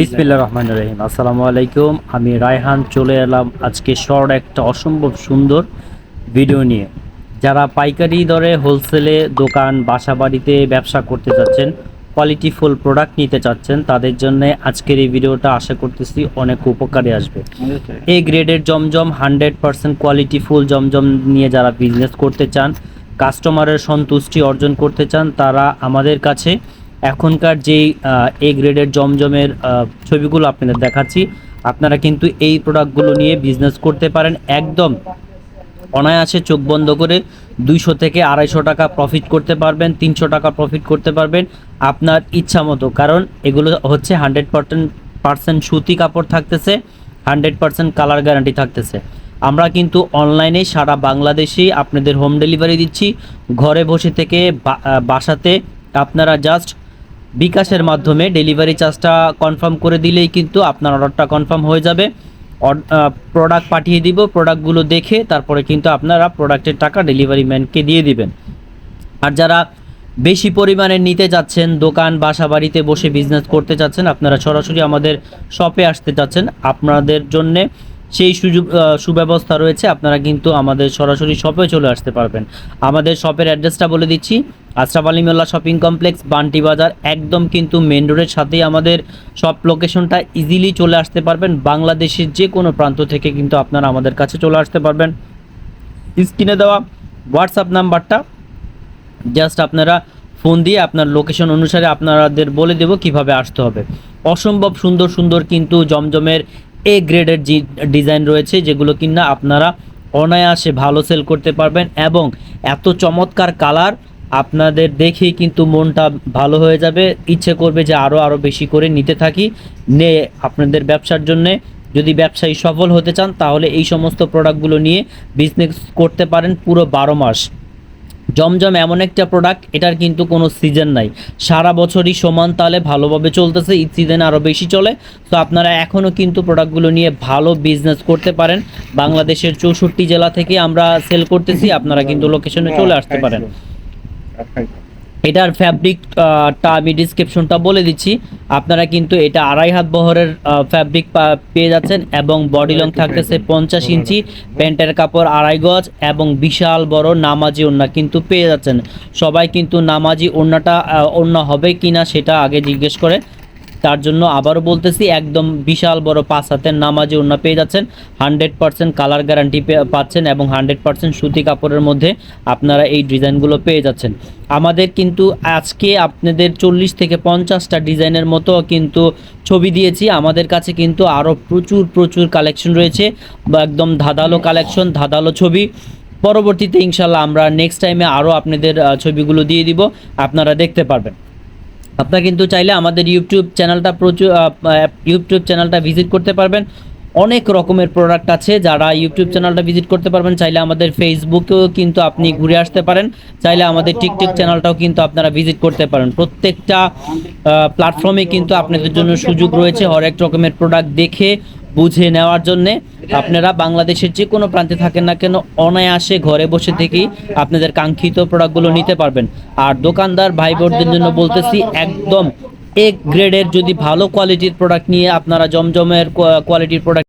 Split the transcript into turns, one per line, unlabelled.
বিসমিল্লা রহমান রহিম। আসসালামু আলাইকুম। আমি রায়হান চলে এলাম আজকে শর্ট একটা অসম্ভব সুন্দর ভিডিও নিয়ে। যারা পাইকারি দরে হোলসেলে দোকান বাসা বাড়িতে ব্যবসা করতে চাচ্ছেন কোয়ালিটি ফুল প্রোডাক্ট নিতে চাচ্ছেন তাদের জন্য আজকের এই ভিডিওটা আশা করতেছি অনেক উপকারে আসবে। এই গ্রেডের Zamzam hundred percent quality full Zamzam নিয়ে যারা বিজনেস করতে চান কাস্টমারের সন্তুষ্টি অর্জন করতে চান তারা আমাদের কাছে এখনকার যেই এ গ্রেডের জমজমের ছবিগুলো আপনাদের দেখাচ্ছি, আপনারা কিন্তু এই প্রোডাক্টগুলো নিয়ে বিজনেস করতে পারেন একদম অনায়াসে চোখ বন্ধ করে দুইশো থেকে আড়াইশো টাকা প্রফিট করতে পারবেন, তিনশো টাকা প্রফিট করতে পারবেন আপনার ইচ্ছা মতো। কারণ এগুলো হচ্ছে হান্ড্রেড পার্সেন্ট পার্সেন্ট সুতি কাপড় থাকতেছে হান্ড্রেড পার্সেন্ট কালার গ্যারান্টি থাকতেছে। আমরা কিন্তু অনলাইনে সারা বাংলাদেশেই আপনাদের হোম ডেলিভারি দিচ্ছি। ঘরে বসে থেকে বাসাতে আপনারা জাস্ট বিকাশের মাধ্যমে ডেলিভারি চার্জটা কনফার্ম করে দিলেই কিন্তু আপনার অর্ডারটা কনফার্ম হয়ে যাবে। প্রোডাক্ট পাঠিয়ে দিব প্রোডাক্টগুলো দেখে তারপরে কিন্তু আপনারা প্রোডাক্টের টাকা ডেলিভারি ম্যানকে দিয়ে দিবেন। আর যারা বেশি পরিমাণে নিতে যাচ্ছেন, দোকান বাসা বাড়িতে বসে বিজনেস করতে চাচ্ছেন, আপনারা সরাসরি আমাদের শপে আসতে চাচ্ছেন। আপনাদের জন্যে সেই সুযোগ সুব্যবস্থা রয়েছে, আপনারা কিন্তু আমাদের সরাসরি শপে চলে আসতে পারবেন। আমাদের শপের অ্যাড্রেসটা বলে দিচ্ছি, আশরাফ আলিমুল্লাহ শপিং কমপ্লেক্স বান্টি বাজার, একদম কিন্তু মেন রোডের সাথেই আমাদের শপ লোকেশনটা ইজিলি চলে আসতে পারবেন। বাংলাদেশের যে কোনো প্রান্ত থেকে কিন্তু আপনারা আমাদের কাছে চলে আসতে পারবেন। স্ক্রিনে দেওয়া হোয়াটসঅ্যাপ নাম্বারটা জাস্ট আপনারা ফোন দিয়ে আপনার লোকেশন অনুসারে আপনাদের বলে দেব কীভাবে আসতে হবে। অসম্ভব সুন্দর সুন্দর কিন্তু জমজমের এ গ্রেডের ডিজাইন রয়েছে, যেগুলো কিনা আপনারা অনায়াসে ভালো সেল করতে পারবেন এবং এত চমৎকার কালার আপনাদের দেখেই কিন্তু মনটা ভালো হয়ে যাবে। ইচ্ছে করবে যে আরও আরও বেশি করে নিতে থাকি। নে, আপনাদের ব্যবসার জন্যে যদি ব্যবসায়ী সফল হতে চান, তাহলে এই সমস্ত প্রোডাক্টগুলো নিয়ে বিজনেস করতে পারেন পুরো বারো মাস। জমজম এমন একটা প্রোডাক্ট এটার কিন্তু কোনো সিজন নাই। সারা বছরই সমান তালে ভালোভাবে চলতেছে, ঈদ সিজন আরও বেশি চলে। তো আপনারা এখনও কিন্তু প্রোডাক্টগুলো নিয়ে ভালো বিজনেস করতে পারেন। বাংলাদেশের চৌষট্টি জেলা থেকে আমরা সেল করতেছি, আপনারা কিন্তু লোকেশনে চলে আসতে পারেন। এটার ফ্যাব্রিকটা আমি ডিসক্রিপশনটা বলে দিচ্ছি। আপনারা কিন্তু এটা আড়াই হাত বহরের ফ্যাব্রিক পেয়ে যাচ্ছেন এবং বডি লং থাকতেছে পঞ্চাশ ইঞ্চি। প্যান্টের কাপড় আড়াই গজ এবং বিশাল বড় নামাজি ওড়না কিন্তু পেয়ে যাচ্ছেন। সবাই কিন্তু নামাজি ওড়নাটা ওড়না হবে কিনা সেটা আগে জিজ্ঞেস করে তার জন্য আবারও বলতেছি, একদম বিশাল বড় পাঁচ হাতের নামাজি ওড়না পেয়ে যাচ্ছেন। হান্ড্রেড পার্সেন্ট কালার গ্যারান্টি পাচ্ছেন এবং হান্ড্রেড পার্সেন্ট সুতি কাপড়ের মধ্যে আপনারা এই ডিজাইনগুলো পেয়ে যাচ্ছেন। আমাদের কিন্তু আজকে আপনাদের চল্লিশ থেকে পঞ্চাশটা ডিজাইনের মতো কিন্তু ছবি দিয়েছি। আমাদের কাছে কিন্তু আরও প্রচুর প্রচুর কালেকশন রয়েছে। বা একদম ধাঁধালো কালেকশন, ধাঁধালো ছবি। পরবর্তীতে ইনশাল্লাহ আমরা নেক্সট টাইমে আরও আপনাদের ছবিগুলো দিয়ে দিব। আপনারা দেখতে পারবেন। আপনারা কিন্তু চাইলে আমাদের ইউটিউব চ্যানেলটা প্রচুর ইউটিউব চ্যানেলটা ভিজিট করতে পারবেন। অনেক রকমের প্রোডাক্ট আছে, যারা ইউটিউব চ্যানেলটা ভিজিট করতে পারবেন, চাইলে আমাদের ফেসবুকেও কিন্তু আপনি ঘুরে আসতে পারেন, চাইলে আমাদের টিকটক চ্যানেলটাও কিন্তু আপনারা ভিজিট করতে পারেন। প্রত্যেকটা প্ল্যাটফর্মে কিন্তু আপনাদের জন্য সুযোগ রয়েছে, হরেক রকমের প্রোডাক্ট দেখে বুঝে নেওয়ার জন্য আপনারা বাংলাদেশের যে কোনো প্রান্তে থাকেন না কেন অনায়াসে ঘরে বসে থেকেই আপনাদের কাঙ্ক্ষিত প্রোডাক্টগুলো নিতে পারবেন। আর দোকানদার ভাই বোনদের জন্য বলতেছি একদম এ গ্রেডের যদি ভালো কোয়ালিটির প্রোডাক্ট নিয়ে আপনারা জমজমের কোয়ালিটির প্রোডাক্ট